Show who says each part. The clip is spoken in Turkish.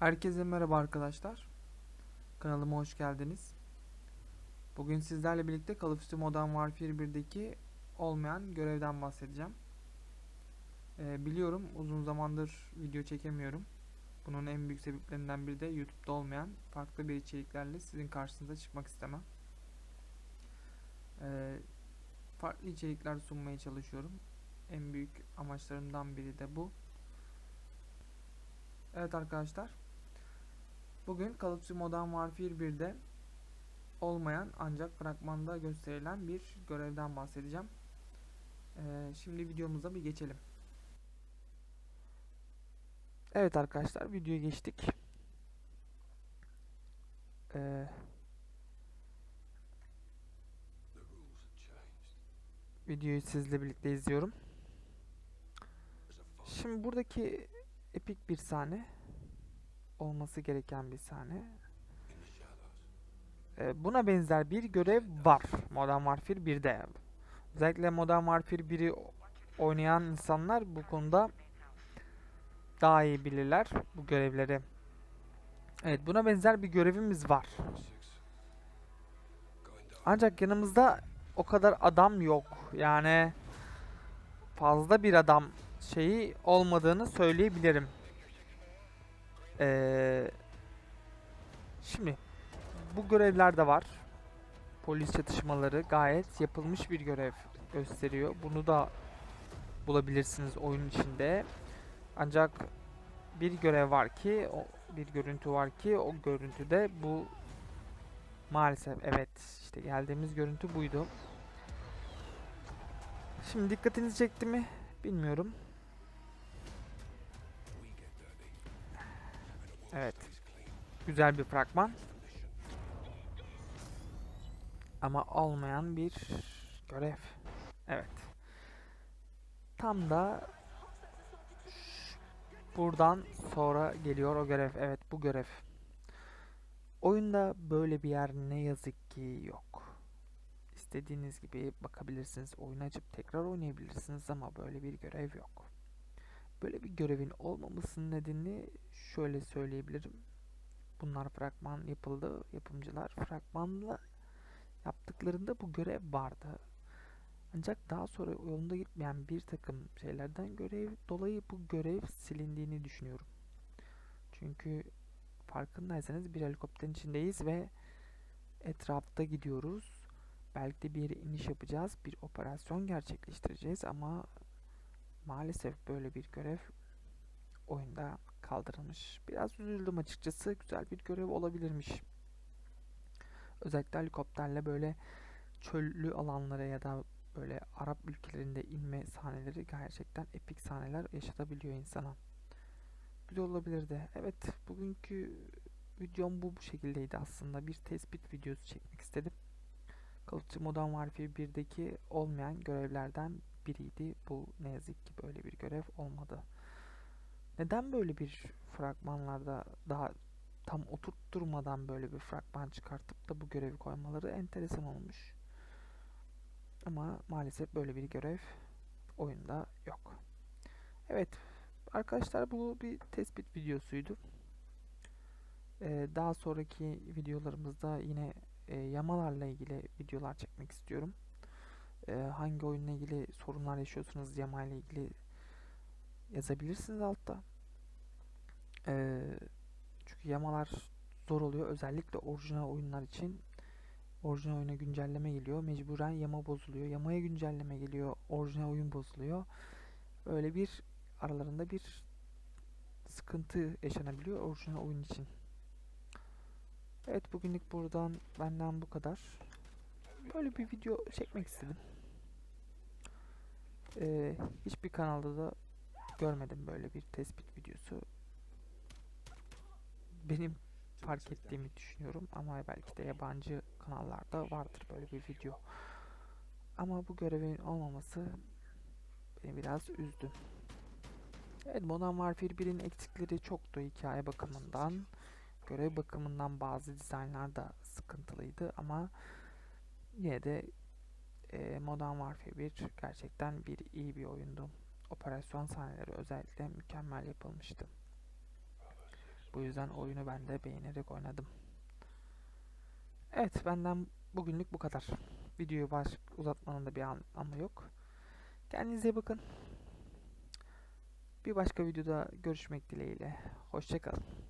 Speaker 1: Herkese merhaba arkadaşlar. Kanalıma hoş geldiniz. Bugün sizlerle birlikte Call of Duty Modern Warfare 1'deki olmayan görevden bahsedeceğim. Ee, biliyorum uzun zamandır video çekemiyorum. Bunun en büyük sebeplerinden biri de YouTube'da olmayan farklı bir içeriklerle sizin karşınıza çıkmak istemem. Ee, farklı içerikler sunmaya çalışıyorum. En büyük amaçlarımdan biri de bu. Evet arkadaşlar. Bugün Call Modern Warfare 1'de olmayan ancak fragmanda gösterilen bir görevden bahsedeceğim. Ee, şimdi videomuza bir geçelim. Evet arkadaşlar videoya geçtik. Ee, videoyu sizle birlikte izliyorum. Şimdi buradaki epik bir sahne olması gereken bir sahne. Ee, buna benzer bir görev var Modern Warfare 1'de. Özellikle Modern Warfare 1'i oynayan insanlar bu konuda daha iyi bilirler bu görevleri. Evet buna benzer bir görevimiz var. Ancak yanımızda o kadar adam yok. Yani fazla bir adam şeyi olmadığını söyleyebilirim. Ee, şimdi bu görevler de var. Polis çatışmaları gayet yapılmış bir görev gösteriyor. Bunu da bulabilirsiniz oyun içinde. Ancak bir görev var ki, o bir görüntü var ki o görüntüde bu maalesef evet işte geldiğimiz görüntü buydu. Şimdi dikkatinizi çekti mi bilmiyorum. Evet. Güzel bir fragman. Ama olmayan bir görev. Evet. Tam da buradan sonra geliyor o görev. Evet bu görev. Oyunda böyle bir yer ne yazık ki yok. İstediğiniz gibi bakabilirsiniz. Oyunu açıp tekrar oynayabilirsiniz ama böyle bir görev yok. Böyle bir görevin olmamasının nedenini şöyle söyleyebilirim. Bunlar fragman yapıldı. Yapımcılar fragmanla yaptıklarında bu görev vardı. Ancak daha sonra yolunda gitmeyen bir takım şeylerden görev dolayı bu görev silindiğini düşünüyorum. Çünkü farkındaysanız bir helikopterin içindeyiz ve etrafta gidiyoruz. Belki de bir yere iniş yapacağız. Bir operasyon gerçekleştireceğiz ama maalesef böyle bir görev oyunda kaldırılmış. Biraz üzüldüm açıkçası. Güzel bir görev olabilirmiş. Özellikle helikopterle böyle çöllü alanlara ya da böyle Arap ülkelerinde inme sahneleri gerçekten epik sahneler yaşatabiliyor insana. Güzel olabilirdi. Evet, bugünkü videom bu bu şekildeydi aslında. Bir tespit videosu çekmek istedim. Duty Modern Warfare 1'deki olmayan görevlerden biriydi. Bu ne yazık ki böyle bir görev olmadı. Neden böyle bir fragmanlarda daha tam oturtturmadan böyle bir fragman çıkartıp da bu görevi koymaları enteresan olmuş. Ama maalesef böyle bir görev oyunda yok. Evet arkadaşlar bu bir tespit videosuydu. Ee, daha sonraki videolarımızda yine e, yamalarla ilgili videolar çekmek istiyorum. Ee, hangi oyunla ilgili sorunlar yaşıyorsunuz yama ile ilgili yazabilirsiniz altta. Ee, çünkü yamalar zor oluyor. Özellikle orijinal oyunlar için orijinal oyuna güncelleme geliyor. Mecburen yama bozuluyor. Yamaya güncelleme geliyor. Orijinal oyun bozuluyor. Öyle bir aralarında bir sıkıntı yaşanabiliyor orijinal oyun için. Evet bugünlük buradan benden bu kadar. Böyle bir video çekmek istedim. Ee, hiçbir kanalda da görmedim böyle bir tespit videosu. Benim fark ettiğimi düşünüyorum ama belki de yabancı kanallarda vardır böyle bir video. Ama bu görevin olmaması beni biraz üzdü. Evet Modern Warfare 1'in eksikleri çoktu hikaye bakımından. Görev bakımından bazı dizaynlar da sıkıntılıydı ama yine de e, Modern Warfare 1 gerçekten bir iyi bir oyundu. Operasyon sahneleri özellikle mükemmel yapılmıştı. Bu yüzden oyunu ben de beğenerek oynadım. Evet benden bugünlük bu kadar. Videoyu baş uzatmanın da bir an- anlamı yok. Kendinize bakın. Bir başka videoda görüşmek dileğiyle. Hoşçakalın.